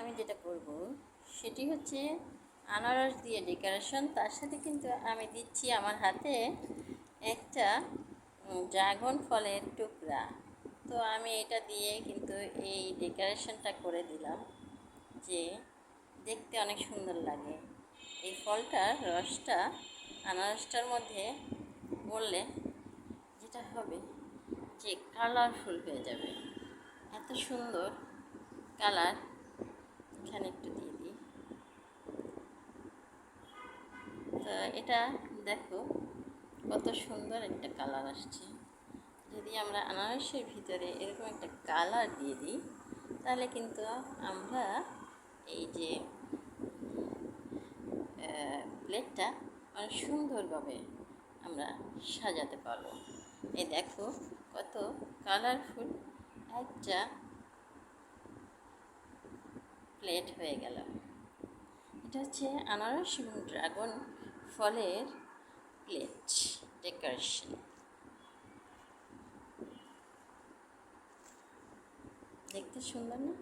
আমি যেটা করব, সেটি হচ্ছে আনারস দিয়ে ডেকোরেশন তার সাথে কিন্তু আমি দিচ্ছি আমার হাতে একটা ড্রাগন ফলের টুকরা। তো আমি এটা দিয়ে কিন্তু এই ডেকোরেশনটা করে দিলাম যে দেখতে অনেক সুন্দর লাগে। এই ফলটার রসটা আনারসটার মধ্যে বললে যেটা হবে যে কালারফুল হয়ে যাবে। এত সুন্দর কালার এখানে একটু দিয়ে দিই। তো এটা দেখো, কত সুন্দর একটা কালার আসছে। যদি আমরা আনারসের ভিতরে এরকম একটা কালার দিয়ে দিই, তাহলে কিন্তু আমরা এই যে প্লেটটা অনেক সুন্দরভাবে আমরা সাজাতে পারব। এই দেখো কত কালারফুল একটা প্লেট হয়ে গেল। এটা হচ্ছে আনারস এবং ড্রাগন ফলের প্লেট ডেকোরেশন। দেখতে সুন্দর না?